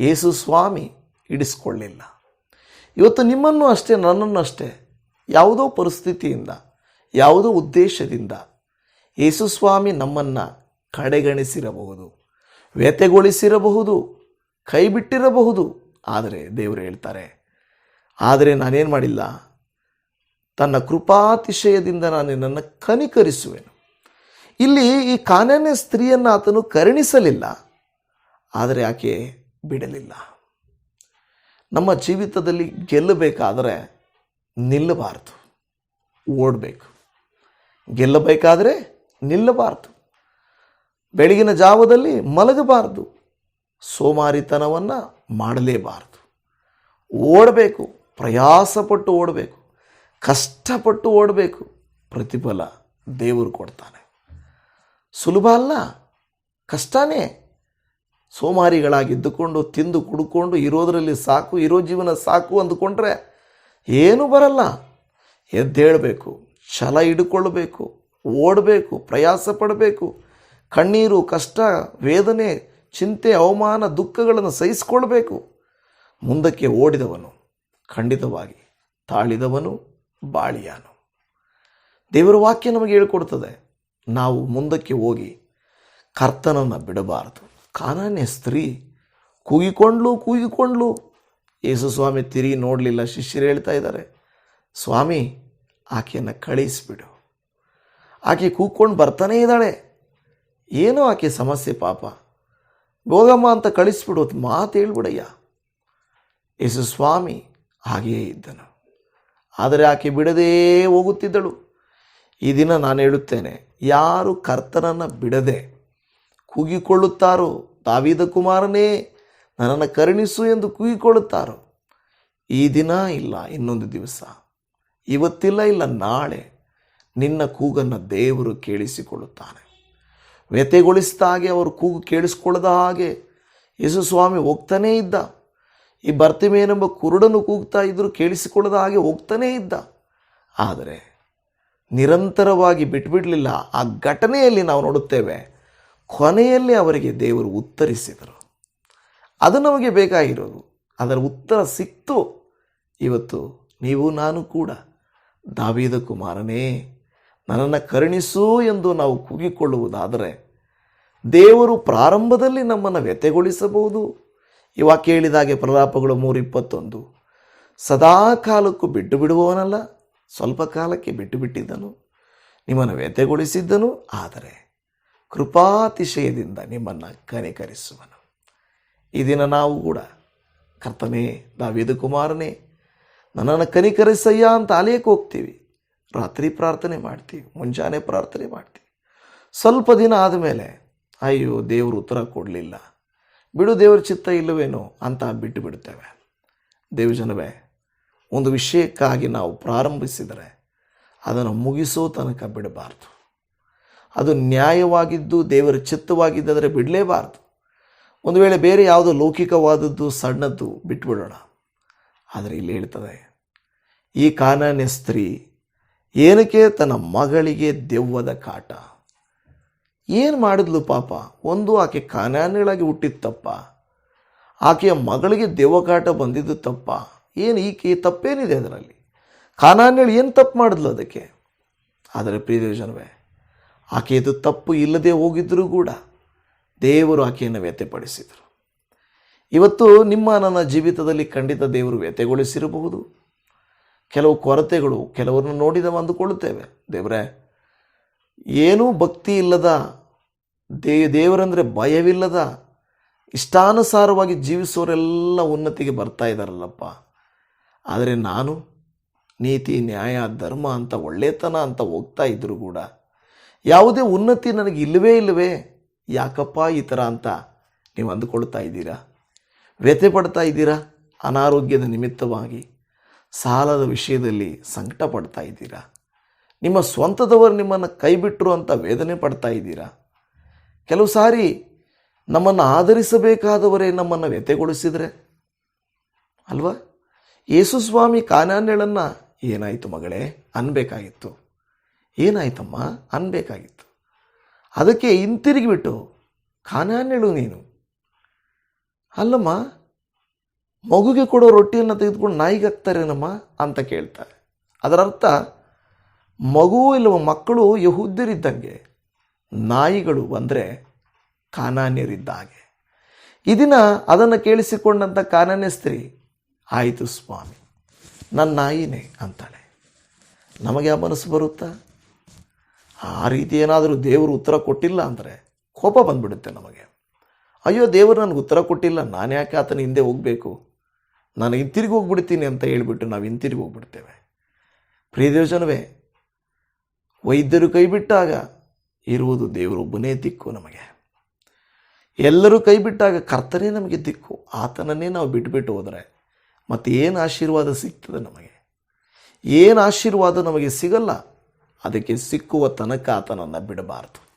ಯೇಸು ಸ್ವಾಮಿ ಹಿಡಿಸ್ಕೊಳ್ಳಿಲ್ಲ. ಇವತ್ತು ನಿಮ್ಮನ್ನು ಅಷ್ಟೇ, ನನ್ನನ್ನು ಅಷ್ಟೇ, ಯಾವುದೋ ಪರಿಸ್ಥಿತಿಯಿಂದ, ಯಾವುದೋ ಉದ್ದೇಶದಿಂದ ಯೇಸು ಸ್ವಾಮಿ ನಮ್ಮನ್ನು ಕಡೆಗಣಿಸಿರಬಹುದು ವ್ಯತೆಗೊಳಿಸಿರಬಹುದು ಕೈ ಬಿಟ್ಟಿರಬಹುದು ಆದರೆ ದೇವರು ಹೇಳ್ತಾರೆ ಆದರೆ ನಾನೇನು ಮಾಡಿಲ್ಲ? ತನ್ನ ಕೃಪಾತಿಶಯದಿಂದ ನಾನು ನನ್ನನ್ನು ಕನಿಕರಿಸುವೆನು. ಇಲ್ಲಿ ಈ ಕಾನನ್ಯ ಸ್ತ್ರೀಯನ್ನು ಆತನು ಕರುಣಿಸಲಿಲ್ಲ, ಆದರೆ ಆಕೆ ಬಿಡಲಿಲ್ಲ. ನಮ್ಮ ಜೀವಿತದಲ್ಲಿ ಗೆಲ್ಲಬೇಕಾದರೆ ನಿಲ್ಲಬಾರದು, ಓಡಬೇಕು. ಗೆಲ್ಲಬೇಕಾದರೆ ನಿಲ್ಲಬಾರದು. ಬೆಳಗಿನ ಜಾವದಲ್ಲಿ ಮಲಗಬಾರದು, ಸೋಮಾರಿತನವನ್ನು ಮಾಡಲೇಬಾರದು. ಓಡಬೇಕು. ಪ್ರಯಾಸಪಟ್ಟು ಓಡಬೇಕು, ಕಷ್ಟಪಟ್ಟು ಓಡಬೇಕು, ಪ್ರತಿಫಲ ದೇವರು ಕೊಡ್ತಾನೆ. ಸುಲಭ ಅಲ್ಲ, ಕಷ್ಟನೇ. ಸೋಮಾರಿಗಳಾಗಿದ್ದುಕೊಂಡು, ತಿಂದು ಕುಡ್ಕೊಂಡು, ಇರೋದರಲ್ಲಿ ಸಾಕು, ಇರೋ ಜೀವನ ಸಾಕು ಅಂದುಕೊಂಡ್ರೆ ಏನೂ ಬರಲ್ಲ. ಎದ್ದೇಳಬೇಕು, ಛಲ ಹಿಡ್ಕೊಳ್ಬೇಕು, ಓಡಬೇಕು, ಪ್ರಯಾಸ ಪಡಬೇಕು. ಕಣ್ಣೀರು, ಕಷ್ಟ, ವೇದನೆ, ಚಿಂತೆ, ಅವಮಾನ, ದುಃಖಗಳನ್ನು ಸಹಿಸ್ಕೊಳ್ಬೇಕು. ಮುಂದಕ್ಕೆ ಓಡಿದವನು ಖಂಡಿತವಾಗಿ ತಾಳಿದವನು ಬಾಳಿಯಾನು. ದೇವರ ವಾಕ್ಯ ನಮಗೆ ಹೇಳಿಕೊಡ್ತದೆ, ನಾವು ಮುಂದಕ್ಕೆ ಹೋಗಿ ಕರ್ತನನ್ನು ಬಿಡಬಾರದು. ಕಾನಾನೆ ಸ್ತ್ರೀ ಕೂಗಿಕೊಂಡ್ಲು ಕೂಗಿಕೊಂಡ್ಲು. ಯೇಸು ಸ್ವಾಮಿ ತಿರುಗಿ ನೋಡಲಿಲ್ಲ, ಶಿಷ್ಯರು ಹೇಳ್ತಾ ಇದ್ದಾರೆ, ಸ್ವಾಮಿ, ಆಕೆಯನ್ನು ಕಳಿಸಿಬಿಡು. ಆಕೆ ಕೂಗ್ಕೊಂಡು ಬರ್ತಾನೇ ಇದ್ದಾಳೆ. ಏನೋ ಆಕೆ ಸಮಸ್ಯೆ ಪಾಪ. ಹೋಗಮ್ಮ ಅಂತ ಕಳಿಸ್ಬಿಡು ಮಾತು ಹೇಳ್ಬಿಡಯ್ಯ. ಯೇಸು ಸ್ವಾಮಿ ಹಾಗೆಯೇ ಇದ್ದನು. ಆದರೆ ಆಕೆ ಬಿಡದೇ ಹೋಗುತ್ತಿದ್ದಳು. ಈ ದಿನ ನಾನು ಹೇಳುತ್ತೇನೆ, ಯಾರು ಕರ್ತನನ್ನು ಬಿಡದೆ ಕೂಗಿಕೊಳ್ಳುತ್ತಾರೋ ದಾವಿದ ಕುಮಾರನೇ, ನನ್ನನ್ನು ಕರುಣಿಸು ಎಂದು ಕೂಗಿಕೊಳ್ಳುತ್ತಾರೋ? ಈ ದಿನ ಇಲ್ಲ, ಇನ್ನೊಂದು ದಿವಸ. ಇವತ್ತಿಲ್ಲ ಇಲ್ಲ, ನಾಳೆ ನಿನ್ನ ಕೂಗನ್ನು ದೇವರು ಕೇಳಿಸಿಕೊಳ್ಳುತ್ತಾನೆ. ವ್ಯತೆಗೊಳಿಸಿದ ಹಾಗೆ ಅವರು ಕೂಗು ಕೇಳಿಸ್ಕೊಳ್ಳದ ಹಾಗೆ ಯೇಸು ಸ್ವಾಮಿ ಹೋಗ್ತಾನೇ ಇದ್ದ. ಈ ಬರ್ತಿಮೇನೆಂಬ ಕುರುಡನು ಕೂಗ್ತಾ ಇದ್ದರೂ ಕೇಳಿಸಿಕೊಳ್ಳದ ಹಾಗೆ ಹೋಗ್ತಾನೇ ಇದ್ದ. ಆದರೆ ನಿರಂತರವಾಗಿ ಬಿಟ್ಬಿಡಲಿಲ್ಲ. ಆ ಘಟನೆಯಲ್ಲಿ ನಾವು ನೋಡುತ್ತೇವೆ, ಕೊನೆಯಲ್ಲಿ ಅವರಿಗೆ ದೇವರು ಉತ್ತರಿಸಿದರು. ಅದು ನಮಗೆ ಬೇಕಾಗಿರೋದು. ಅದರ ಉತ್ತರ ಸಿಕ್ತು. ಇವತ್ತು ನೀವು, ನಾನು ಕೂಡ. ದಾವೀದ ಕುಮಾರನೇ, ನನ್ನನ್ನು ಕರುಣಿಸು ಎಂದು ನಾವು ಕೂಗಿಕೊಳ್ಳುವುದಾದರೆ ದೇವರು ಪ್ರಾರಂಭದಲ್ಲಿ ನಮ್ಮನ್ನು ವ್ಯತೆಗೊಳಿಸಬಹುದು ಇವಾಗ ಕೇಳಿದಾಗೆ ಪ್ರಲಾಪಗಳು ಮೂರು ಇಪ್ಪತ್ತೊಂದು ಸದಾ ಕಾಲಕ್ಕೂ ಬಿಟ್ಟು ಬಿಡುವವನಲ್ಲ ಸ್ವಲ್ಪ ಕಾಲಕ್ಕೆ ಬಿಟ್ಟು ಬಿಟ್ಟಿದ್ದನು ನಿಮ್ಮನ್ನು ವ್ಯಥೆಗೊಳಿಸಿದ್ದನು, ಆದರೆ ಕೃಪಾತಿಶಯದಿಂದ ನಿಮ್ಮನ್ನು ಕನಿಕರಿಸುವನು. ಈ ದಿನ ನಾವು ಕೂಡ, ಕರ್ತನೇ, ದಾವಿದ ಕುಮಾರನೇ, ನನ್ನನ್ನು ಕನಿಕರಿಸಯ್ಯ ಅಂತ ಆಲಯಕ್ಕೆ ಹೋಗ್ತೀವಿ. ರಾತ್ರಿ ಪ್ರಾರ್ಥನೆ ಮಾಡ್ತೀವಿ, ಮುಂಜಾನೆ ಪ್ರಾರ್ಥನೆ ಮಾಡ್ತೀವಿ. ಸ್ವಲ್ಪ ದಿನ ಆದಮೇಲೆ, ಅಯ್ಯೋ, ದೇವರು ಉತ್ತರ ಕೊಡಲಿಲ್ಲ. ಬಿಡು ದೇವರ ಚಿತ್ತ ಇಲ್ಲವೇನೋ ಅಂತ ಬಿಟ್ಟು ಬಿಡ್ತೇವೆ. ದೇವಜನವೇ ಒಂದು ವಿಷಯಕ್ಕಾಗಿ ನಾವು ಪ್ರಾರಂಭಿಸಿದರೆ ಅದನ್ನು ಮುಗಿಸೋ ತನಕ ಬಿಡಬಾರ್ದು. ಅದು ನ್ಯಾಯವಾಗಿದ್ದು, ದೇವರ ಚಿತ್ತವಾಗಿದ್ದರೆ ಬಿಡಲೇಬಾರ್ದು. ಒಂದು ವೇಳೆ ಬೇರೆ ಯಾವುದೋ ಲೌಕಿಕವಾದದ್ದು, ಸಣ್ಣದ್ದು ಬಿಟ್ಬಿಡೋಣ. ಆದರೆ ಇಲ್ಲಿ ಹೇಳ್ತದೆ, ಈ ಕಾನನ್ಯ ಸ್ತ್ರೀ ಏನಕ್ಕೆ ತನ್ನ ಮಗಳಿಗೆ ದೆವ್ವದ ಕಾಟ? ಏನು ಮಾಡಿದ್ಲು ಪಾಪ? ಒಂದು ಆಕೆ ಕಾನಾನಿಗಳಾಗಿ ಹುಟ್ಟಿದ ತಪ್ಪ ಆಕೆಯ ಮಗಳಿಗೆ ದೇವಕಾಟ ಕಾಟ ಬಂದಿದ್ದು ತಪ್ಪ. ಏನು ಈಕೆ ತಪ್ಪೇನಿದೆ ಅದರಲ್ಲಿ? ಕಾನಾನ್ಯಳು ಏನು ತಪ್ಪು ಮಾಡಿದ್ಲು ಅದಕ್ಕೆ? ಆದರೆ ಪ್ರಿಯದೇಶನವೇ ಆಕೆಯದು ತಪ್ಪು ಇಲ್ಲದೆ ಹೋಗಿದ್ದರೂ ಕೂಡ ದೇವರು ಆಕೆಯನ್ನು ವ್ಯಥೆಪಡಿಸಿದರು. ಇವತ್ತು ನಿಮ್ಮ ನನ್ನ ಜೀವಿತದಲ್ಲಿ ಖಂಡಿತ ದೇವರು ವ್ಯತೆಗೊಳಿಸಿರಬಹುದು ಕೆಲವು ಕೊರತೆಗಳು ಕೆಲವರನ್ನು ನೋಡಿದವ ಅಂದುಕೊಳ್ಳುತ್ತೇವೆ. ದೇವರೇ, ಏನೂ ಭಕ್ತಿ ಇಲ್ಲದ ದೇ, ದೇವರಂದರೆ ಭಯವಿಲ್ಲದ ಇಷ್ಟಾನುಸಾರವಾಗಿ ಜೀವಿಸೋರೆಲ್ಲ ಉನ್ನತಿಗೆ ಬರ್ತಾ ಇದ್ದಾರಲ್ಲಪ್ಪ ಆದರೆ ನಾನು ನೀತಿ, ನ್ಯಾಯ, ಧರ್ಮ ಅಂತ ಒಳ್ಳೆತನ ಅಂತ ಹೋಗ್ತಾ ಇದ್ದರೂ ಕೂಡ ಯಾವುದೇ ಉನ್ನತಿ ನನಗೆ ಇಲ್ಲವೇ ಇಲ್ಲವೇ ಯಾಕಪ್ಪ ಈ ಥರ ಅಂತ ನೀವು ಅಂದುಕೊಳ್ತಾ ಇದ್ದೀರಾ? ವ್ಯಥೆ ಪಡ್ತಾ ಇದ್ದೀರಾ? ಅನಾರೋಗ್ಯದ ನಿಮಿತ್ತವಾಗಿ ಸಾಲದ ವಿಷಯದಲ್ಲಿ ಸಂಕಟ ಪಡ್ತಾ ಇದ್ದೀರಾ? ನಿಮ್ಮ ಸ್ವಂತದವರು ನಿಮ್ಮನ್ನು ಕೈಬಿಟ್ಟರು ಅಂತ ವೇದನೆ ಪಡ್ತಾ ಇದ್ದೀರಾ? ಕೆಲವು ಸಾರಿ ನಮ್ಮನ್ನು ಆಧರಿಸಬೇಕಾದವರೇ ನಮ್ಮನ್ನು ವ್ಯಥೆಗೊಳಿಸಿದರೆ? ಅಲ್ವಾ? ಯೇಸು ಸ್ವಾಮಿ ಕಾನಾನ್ಯಳನ್ನು ಏನಾಯಿತು ಮಗಳೇ? ಅನ್ಬೇಕಾಗಿತ್ತು. ಏನಾಯ್ತಮ್ಮ? ಅನ್ಬೇಕಾಗಿತ್ತು. ಅದಕ್ಕೆ ಹಿಂತಿರುಗಿಬಿಟ್ಟು, ಕಾನಾನ್ಯಳು ನೀನು. ಅಲ್ಲಮ್ಮ, ಮಗುಗೆ ಕೊಡೋ ರೊಟ್ಟಿಯನ್ನು ತೆಗೆದುಕೊಂಡು ನಾಯಿಗೆ ಹಾಕ್ತಾರೇನಮ್ಮ ಅಂತ ಕೇಳ್ತಾರೆ. ಅದರರ್ಥ ಮಗು ಇಲ್ಲವ ಮಕ್ಕಳು ಯಹೂದ್ಯರಿದ್ದಂಗೆ ನಾಯಿಗಳು ಬಂದರೆ ಕಾನಾನ್ಯರಿದ್ದ ಹಾಗೆ ಈ ದಿನ ಅದನ್ನು ಕೇಳಿಸಿಕೊಂಡಂಥ ಕಾನಾನ್ಯ ಸ್ತ್ರೀ, ಆಯಿತು ಸ್ವಾಮಿ ನನ್ನ ನಾಯಿನೇ ಅಂತಾಳೆ. ನಮಗೆ ಆ ಮನಸ್ಸು ಬರುತ್ತಾ? ಆ ರೀತಿ ಏನಾದರೂ ದೇವರು ಉತ್ತರ ಕೊಟ್ಟಿಲ್ಲ ಅಂದರೆ ಕೋಪ ಬಂದ್ಬಿಡುತ್ತೆ ನಮಗೆ. ಅಯ್ಯೋ, ದೇವರು ನನಗೆ ಉತ್ತರ ಕೊಟ್ಟಿಲ್ಲ, ನಾನು ಯಾಕೆ ಆತನ ಹಿಂದೆ ಹೋಗಬೇಕು? ನಾನು ಹಿಂತಿರುಗಿ ಹೋಗ್ಬಿಡ್ತೀನಿ ಅಂತ ಹೇಳಿಬಿಟ್ಟು ನಾವು ಹಿಂತಿರುಗಿ ಹೋಗ್ಬಿಡ್ತೇವೆ. ಪ್ರಿಯದೇವಜನವೇ ವೈದ್ಯರು ಕೈ ಬಿಟ್ಟಾಗ ಇರುವುದು ದೇವರೊಬ್ಬನೇ ದಿಕ್ಕು ನಮಗೆ. ಎಲ್ಲರೂ ಕೈ ಬಿಟ್ಟಾಗ ಕರ್ತನೇ ನಮಗೆ ದಿಕ್ಕು. ಆತನನ್ನೇ ನಾವು ಬಿಟ್ಬಿಟ್ಟು ಹೋದರೆ ಮತ್ತು ಏನು ಆಶೀರ್ವಾದ ಸಿಗ್ತದೆ ನಮಗೆ? ಏನು ಆಶೀರ್ವಾದ ನಮಗೆ ಸಿಗಲ್ಲ? ಅದಕ್ಕೆ ಸಿಕ್ಕುವ ತನಕ ಆತನನ್ನು ಬಿಡಬಾರದು.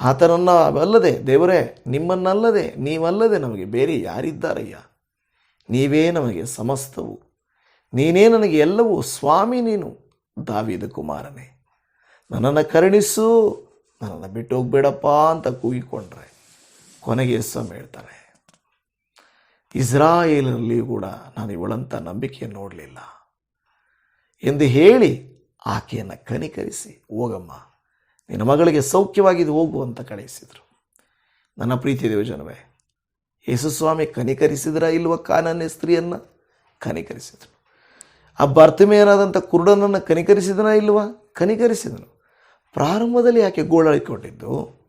ಆತನನ್ನು ಅಲ್ಲದೆ, ದೇವರೇ, ನಿಮ್ಮನ್ನಲ್ಲದೆ, ನೀವಲ್ಲದೆ ನಮಗೆ ಬೇರೆ ಯಾರಿದ್ದಾರಯ್ಯ? ನೀವೇ ನಮಗೆ ಸಮಸ್ತವು. ನೀನೇ ನನಗೆ ಎಲ್ಲವೂ ಸ್ವಾಮಿ ನೀನು, ದಾವಿದ ಕುಮಾರನೇ. ನನ್ನನ್ನು ಕರುಣಿಸು, ನನ್ನನ್ನು ಬಿಟ್ಟು ಹೋಗ್ಬೇಡಪ್ಪ ಅಂತ ಕೂಗಿಕೊಂಡ್ರೆ ಕೊನೆಗೆ ಸ್ವಾಮಿ ಹೇಳ್ತಾರೆ ಇಸ್ರಾಯೇಲಿನಲ್ಲಿ ಕೂಡ ನಾನು ಇವಳಂಥ ನಂಬಿಕೆಯನ್ನು ನೋಡಲಿಲ್ಲ ಎಂದು ಹೇಳಿ ಆಕೆಯನ್ನು ಕನಿಕರಿಸಿ, ಹೋಗಮ್ಮ, ನಿನ್ನ ಮಗಳಿಗೆ ಸೌಖ್ಯವಾಗಿದ್ದು ಹೋಗು ಅಂತ ಕಳಿಸಿದರು ನನ್ನ ಪ್ರೀತಿ ದೇವಜನವೇ ಯೇಸುಸ್ವಾಮಿ ಕನಿಕರಿಸಿದ್ರ ಇಲ್ವ ಕಾನನ್ಯ ಸ್ತ್ರೀಯನ್ನು? ಕನಿಕರಿಸಿದರು. ಆ ಬರ್ತಮೆಯನಾದಂಥ ಕುರುಡನನ್ನು ಕನಿಕರಿಸಿದನ ಇಲ್ವಾ? ಕನಿಕರಿಸಿದನು. ಪ್ರಾರಂಭದಲ್ಲಿ ಯಾಕೆ ಗೋಳಾಡಿಕೊಂಡಿದ್ದು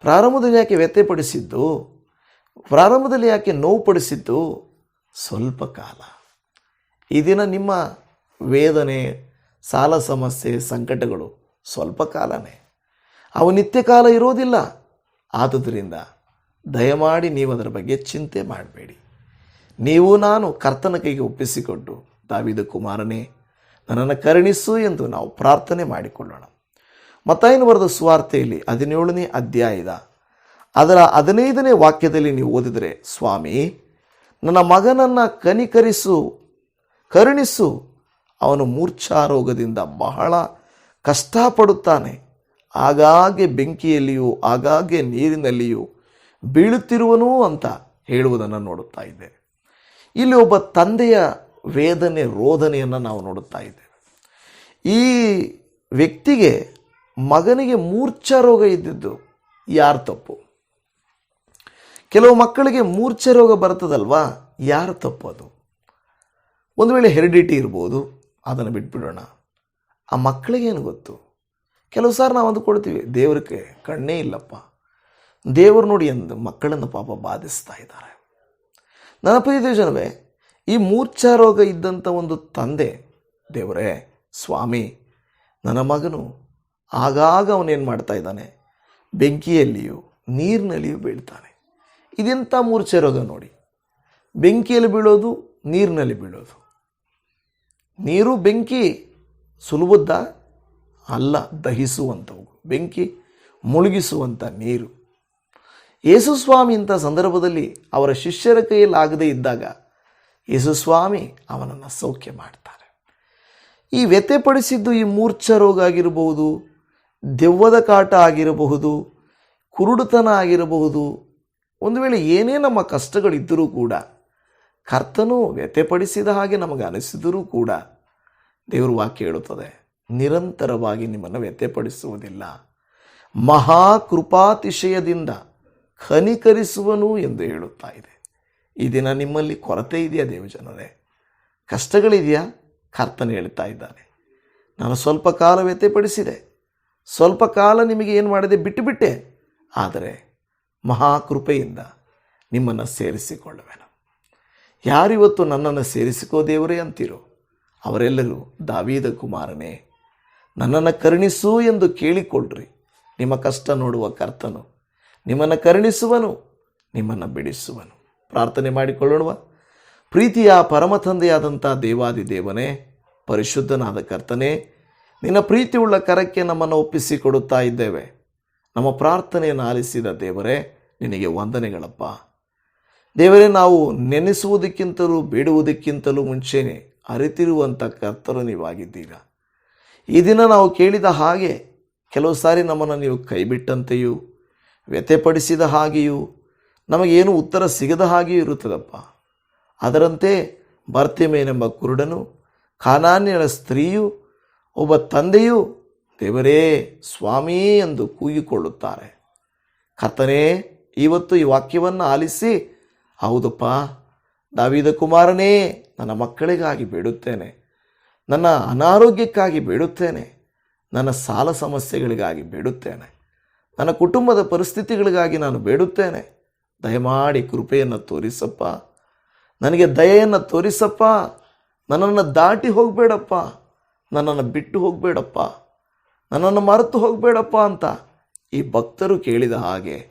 ಪ್ರಾರಂಭದಲ್ಲಿ ಯಾಕೆ ವ್ಯತ್ಯಪಡಿಸಿದ್ದು ಪ್ರಾರಂಭದಲ್ಲಿ ಯಾಕೆ ನೋವು ಪಡಿಸಿದ್ದು ಸ್ವಲ್ಪ ಕಾಲ. ಈ ದಿನ ನಿಮ್ಮ ವೇದನೆ, ಸಾಲ ಸಮಸ್ಯೆ, ಸಂಕಟಗಳು ಸ್ವಲ್ಪ ಕಾಲನೇ. ಅವು ನಿತ್ಯ ಕಾಲ ಇರೋದಿಲ್ಲ. ಆದುದರಿಂದ ದಯಮಾಡಿ ನೀವು ಅದರ ಬಗ್ಗೆ ಚಿಂತೆ ಮಾಡಬೇಡಿ. ನೀವು ನಾನು ಕರ್ತನ ಕೈಗೆ ಒಪ್ಪಿಸಿಕೊಂಡು ದಾವಿದ ಕುಮಾರನೇ, ನನ್ನನ್ನು ಕರುಣಿಸು ಎಂದು ನಾವು ಪ್ರಾರ್ಥನೆ ಮಾಡಿಕೊಳ್ಳೋಣ. ಮತ್ತಾಯನು ಬರೆದ ಸುವಾರ್ತೆಯಲ್ಲಿ ಹದಿನೇಳನೇ ಅಧ್ಯಾಯದ, ಅದರ ಹದಿನೈದನೇ ವಾಕ್ಯದಲ್ಲಿ ನೀವು ಓದಿದರೆ, ಸ್ವಾಮಿ, ನನ್ನ ಮಗನನ್ನು ಕನಿಕರಿಸು, ಕರುಣಿಸು, ಅವನು ಮೂರ್ಛಾರೋಗದಿಂದ ಬಹಳ ಕಷ್ಟಪಡುತ್ತಾನೆ. ಆಗಾಗ್ಗೆ ಬೆಂಕಿಯಲ್ಲಿಯೂ, ಆಗಾಗ್ಗೆ ನೀರಿನಲ್ಲಿಯೂ ಬೀಳುತ್ತಿರುವನು ಅಂತ ಹೇಳುವುದನ್ನು ನೋಡುತ್ತಾ ಇದ್ದೇವೆ ಇಲ್ಲಿ ಒಬ್ಬ ತಂದೆಯ ವೇದನೆ, ರೋದನೆಯನ್ನು ನಾವು ನೋಡುತ್ತಾ ಇದ್ದೇವೆ. ಈ ವ್ಯಕ್ತಿಗೆ ಮಗನಿಗೆ ಮೂರ್ಛಾ ರೋಗ ಇದ್ದಿದ್ದು ಯಾರ ತಪ್ಪು? ಕೆಲವು ಮಕ್ಕಳಿಗೆ ಮೂರ್ಛೆ ರೋಗ ಬರ್ತದಲ್ವಾ? ಯಾರ ತಪ್ಪು ಅದು? ಒಂದು ವೇಳೆ ಹೆರಿಡಿಟಿ ಇರ್ಬೋದು, ಅದನ್ನು ಬಿಟ್ಬಿಡೋಣ. ಆ ಮಕ್ಕಳಿಗೇನು ಗೊತ್ತು? ಕೆಲವು ಸಾರಿ ನಾವು ಅಂದುಕೊಳ್ತೀವಿ ದೇವ್ರಿಗೆ ಕಣ್ಣೇ ಇಲ್ಲಪ್ಪ. ದೇವರು ನೋಡಿ ಎಂದು ಮಕ್ಕಳನ್ನು ಪಾಪ ಬಾಧಿಸ್ತಾ ಇದ್ದಾರೆ. ನನ್ನ ಪ್ರೀತಿ ಜನವೇ ಈ ಮೂರ್ಛಾ ರೋಗ ಇದ್ದಂಥ ಒಂದು ತಂದೆ, ದೇವರೇ, ಸ್ವಾಮಿ, ನನ್ನ ಮಗನು ಆಗಾಗ ಅವನೇನು ಮಾಡ್ತಾ ಇದ್ದಾನೆ? ಬೆಂಕಿಯಲ್ಲಿಯೂ ನೀರಿನಲ್ಲಿಯೂ ಬೀಳ್ತಾನೆ. ಇದೆಂಥ ಮೂರ್ಛೆ ರೋಗ ನೋಡಿ. ಬೆಂಕಿಯಲ್ಲಿ ಬೀಳೋದು, ನೀರಿನಲ್ಲಿ ಬೀಳೋದು. ನೀರು ಬೆಂಕಿ ಸುಲಭದ್ದ ಅಲ್ಲ, ದಹಿಸುವಂಥವು. ಬೆಂಕಿ ಮುಳುಗಿಸುವಂಥ ನೀರು. ಯೇಸುಸ್ವಾಮಿ ಇಂಥ ಸಂದರ್ಭದಲ್ಲಿ ಅವರ ಶಿಷ್ಯರ ಕೈಯಲ್ಲಿ ಆಗದೇ ಇದ್ದಾಗ ಯೇಸುಸ್ವಾಮಿ ಅವನನ್ನು ಸೌಖ್ಯ ಮಾಡ್ತಾರೆ. ಈ ವ್ಯಥೆಪಡಿಸಿದ್ದು ಈ ಮೂರ್ಛ ರೋಗ ಆಗಿರಬಹುದು ದೆವ್ವದ ಕಾಟ ಆಗಿರಬಹುದು, ಕುರುಡುತನ ಆಗಿರಬಹುದು. ಒಂದು ವೇಳೆ ಏನೇ ನಮ್ಮ ಕಷ್ಟಗಳಿದ್ದರೂ ಕೂಡ, ಕರ್ತನು ವ್ಯತ್ಯಪಡಿಸಿದ ಹಾಗೆ ನಮಗೆ ಅನಿಸಿದರೂ ಕೂಡ ದೇವರು ವಾಕ್ಯ ಹೇಳುತ್ತದೆ, ನಿರಂತರವಾಗಿ ನಿಮ್ಮನ್ನು ವ್ಯತ್ಯಪಡಿಸುವುದಿಲ್ಲ ಮಹಾಕೃಪಾತಿಶಯದಿಂದ ಖನಿಕರಿಸುವನು ಎಂದು ಹೇಳುತ್ತಾ ಇದೆ. ಈ ದಿನ ನಿಮ್ಮಲ್ಲಿ ಕೊರತೆ ಇದೆಯಾ ದೇವಜನರೇ ಕಷ್ಟಗಳಿದೆಯಾ? ಕರ್ತನು ಹೇಳ್ತಾ ಇದ್ದಾನೆ. ನಾನು ಸ್ವಲ್ಪ ಕಾಲ ವ್ಯತ್ಯಪಡಿಸಿದೆ ಸ್ವಲ್ಪ ಕಾಲ ನಿಮಗೆ ಏನು ಮಾಡಿದೆ ಬಿಟ್ಟುಬಿಟ್ಟೆ ಆದರೆ ಮಹಾಕೃಪೆಯಿಂದ ನಿಮ್ಮನ್ನು ಸೇರಿಸಿಕೊಳ್ಳುವೆನು. ಯಾರಿವತ್ತು ನನ್ನನ್ನು ಸೇರಿಸಿಕೋ ದೇವರೇ ಅಂತೀರೋ, ಅವರೆಲ್ಲರೂ ದಾವೀದ ಕುಮಾರನೇ, ನನ್ನನ್ನು ಕರುಣಿಸು ಎಂದು ಕೇಳಿಕೊಳ್ಳ್ರಿ. ನಿಮ್ಮ ಕಷ್ಟ ನೋಡುವ ಕರ್ತನು ನಿಮ್ಮನ್ನು ಕರುಣಿಸುವನು, ನಿಮ್ಮನ್ನು ಬಿಡಿಸುವನು. ಪ್ರಾರ್ಥನೆ ಮಾಡಿಕೊಳ್ಳೋಣವ ಪ್ರೀತಿಯ ಪರಮ ತಂದೆಯಾದಂಥ ದೇವಾದಿ ದೇವನೇ ಪರಿಶುದ್ಧನಾದ ಕರ್ತನೇ ನಿನ್ನ ಪ್ರೀತಿಯುಳ್ಳ ಕರಕ್ಕೆ ನಮ್ಮನ್ನು ಒಪ್ಪಿಸಿಕೊಡುತ್ತಾ ಇದ್ದೇವೆ. ನಮ್ಮ ಪ್ರಾರ್ಥನೆಯನ್ನು ಆಲಿಸಿದ ದೇವರೇ, ನಿನಗೆ ವಂದನೆಗಳಪ್ಪ. ದೇವರೇ, ನಾವು ನೆನೆಸುವುದಕ್ಕಿಂತಲೂ ಬೇಡುವುದಕ್ಕಿಂತಲೂ ಮುಂಚೆನೇ ಅರಿತಿರುವಂಥ ಕರ್ತರು ನೀವಾಗಿದ್ದೀರಾ. ಈ ದಿನ ನಾವು ಕೇಳಿದ ಹಾಗೆ ಕೆಲವು ಸಾರಿ ನಮ್ಮನ್ನು ನೀವು ಕೈಬಿಟ್ಟಂತೆಯೂ, ವ್ಯಥೆಪಡಿಸಿದ ಹಾಗೆಯೂ, ನಮಗೇನು ಉತ್ತರ ಸಿಗದ ಹಾಗೆಯೂ ಇರುತ್ತದಪ್ಪ. ಅದರಂತೆ ಬರ್ತಿಮೇನೆಂಬ ಕುರುಡನು ಕಾನಾನ್ಯಳ ಸ್ತ್ರೀಯು ಒಬ್ಬ ತಂದೆಯು ದೇವರೇ, ಸ್ವಾಮಿ ಎಂದು ಕೂಗಿಕೊಳ್ಳುತ್ತಾರೆ. ಕರ್ತನೇ, ಇವತ್ತು ಈ ವಾಕ್ಯವನ್ನು ಆಲಿಸಿ, ಹೌದಪ್ಪ ದಾವಿದ ಕುಮಾರನೇ, ನನ್ನ ಮಕ್ಕಳಿಗಾಗಿ ಬೇಡುತ್ತೇನೆ. ನನ್ನ ಅನಾರೋಗ್ಯಕ್ಕಾಗಿ ಬೇಡುತ್ತೇನೆ. ನನ್ನ ಸಾಲ ಸಮಸ್ಯೆಗಳಿಗಾಗಿ ಬೇಡುತ್ತೇನೆ. ನನ್ನ ಕುಟುಂಬದ ಪರಿಸ್ಥಿತಿಗಳಿಗಾಗಿ ನಾನು ಬೇಡುತ್ತೇನೆ. ದಯಮಾಡಿ ಕೃಪೆಯನ್ನು ತೋರಿಸಪ್ಪ. ನನಗೆ ದಯೆಯನ್ನು ತೋರಿಸಪ್ಪ. ನನ್ನನ್ನು ದಾಟಿ ಹೋಗಬೇಡಪ್ಪ. ನನ್ನನ್ನು ಬಿಟ್ಟು ಹೋಗಬೇಡಪ್ಪ. ನನ್ನನ್ನು ಮರೆತು ಹೋಗಬೇಡಪ್ಪ ಅಂತ ಈ ಭಕ್ತರು ಕೇಳಿದ ಹಾಗೆ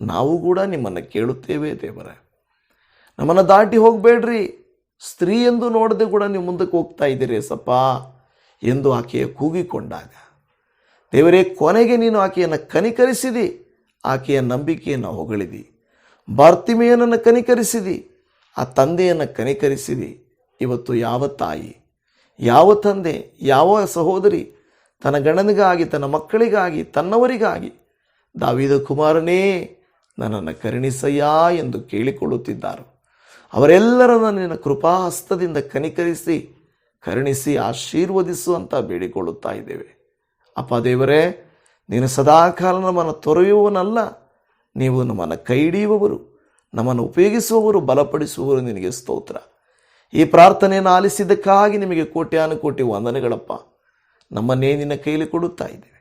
ನಾವು ಕೂಡ ನಿಮ್ಮನ್ನು ಕೇಳುತ್ತೇವೆ ದೇವರೇ. ನಮ್ಮನ್ನು ದಾಟಿ ಹೋಗಬೇಡ್ರಿ. ಸ್ತ್ರೀ ಎಂದು ನೋಡದೆ ಕೂಡ ನೀವು ಮುಂದಕ್ಕೆ ಹೋಗ್ತಾ ಇದ್ದೀರಿ ಸಪ್ಪ ಎಂದು ಆಕೆಯ ಕೂಗಿಕೊಂಡಾಗ. ದೇವರೇ, ಕೊನೆಗೆ ನೀನು ಆಕೆಯನ್ನು ಕನಿಕರಿಸಿದಿ. ಆಕೆಯ ನಂಬಿಕೆಯನ್ನು ಹೊಗಳಿದಿ. ಬಾರ್ತಿಮೆಯನನ್ನು ಕನಿಕರಿಸಿದಿ. ಆ ತಂದೆಯನ್ನು ಕನಿಕರಿಸಿದಿ. ಇವತ್ತು ಯಾವ ತಾಯಿ ಯಾವ ತಂದೆ, ಯಾವ ಸಹೋದರಿ ತನ್ನ ಗಣನಿಗಾಗಿ ತನ್ನ ಮಕ್ಕಳಿಗಾಗಿ, ತನ್ನವರಿಗಾಗಿ ದಾವಿದ ಕುಮಾರನೇ ನನ್ನನ್ನು ಕರುಣಿಸಯ್ಯ ಎಂದು ಕೇಳಿಕೊಳ್ಳುತ್ತಿದ್ದಾರೆ. ಅವರೆಲ್ಲರನ್ನು ನಿನ್ನ ಕೃಪಾಹಸ್ತದಿಂದ ಕನಿಕರಿಸಿ, ಕರುಣಿಸಿ, ಆಶೀರ್ವದಿಸು ಅಂತ ಬೇಡಿಕೊಳ್ಳುತ್ತಾ ಇದ್ದೇವೆ. ಅಪ್ಪ ದೇವರೇ, ನೀನು ಸದಾಕಾಲ ನಮ್ಮನ್ನು ತೊರೆಯುವವನಲ್ಲ, ನೀವು ನಮ್ಮನ್ನು ಕೈ ಹಿಡಿಯುವವರು ನಮ್ಮನ್ನು ಉಪಯೋಗಿಸುವವರು, ಬಲಪಡಿಸುವವರು ನಿನಗೆ ಸ್ತೋತ್ರ. ಈ ಪ್ರಾರ್ಥನೆಯನ್ನು ಆಲಿಸಿದ್ದಕ್ಕಾಗಿ ನಿಮಗೆ ಕೋಟ್ಯಾನುಕೋಟಿ ವಂದನೆಗಳಪ್ಪ. ನಮ್ಮನ್ನೇ ನಿನ್ನ ಕೈಲಿ ಕೊಡುತ್ತಾ ಇದ್ದೇವೆ.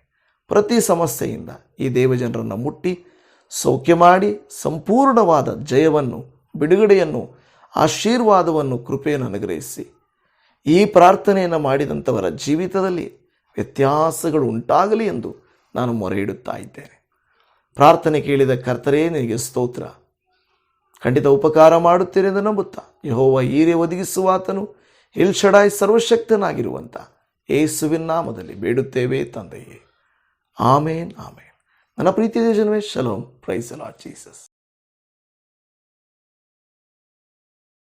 ಪ್ರತಿ ಸಮಸ್ಯೆಯಿಂದ ಈ ದೇವಜನರನ್ನು ಮುಟ್ಟಿ, ಸೌಖ್ಯ ಮಾಡಿ, ಸಂಪೂರ್ಣವಾದ ಜಯವನ್ನು, ಬಿಡುಗಡೆಯನ್ನು, ಆಶೀರ್ವಾದವನ್ನು, ಕೃಪೆಯನ್ನು ಅನುಗ್ರಹಿಸಿ. ಈ ಪ್ರಾರ್ಥನೆಯನ್ನು ಮಾಡಿದಂಥವರ ಜೀವಿತದಲ್ಲಿ ವ್ಯತ್ಯಾಸಗಳು ಉಂಟಾಗಲಿ ಎಂದು ನಾನು ಮೊರೆ ಇಡುತ್ತಾ ಇದ್ದೇನೆ. ಪ್ರಾರ್ಥನೆ ಕೇಳಿದ ಕರ್ತರೇ, ನಿನಗೆ ಸ್ತೋತ್ರ. ಖಂಡಿತ ಉಪಕಾರ ಮಾಡುತ್ತೇನೆ ಎಂದು ನಂಬುತ್ತಾ. ಯಹೋವ ಹೀರೆ ಒದಗಿಸುವಾತನು ಇಲ್ಷಡಾಯ್ ಸರ್ವಶಕ್ತನಾಗಿರುವಂಥ ಏಸುವಿನ ನಾಮದಲ್ಲಿ ಬೇಡುತ್ತೇವೆ ತಂದೆಯೇ. ಆಮೇನ್ ಆಮೇನ್. ನನ್ನ ಪ್ರೀತಿಯ ಜನವೇ ಶಲೋಮ್. Praise Lord Jesus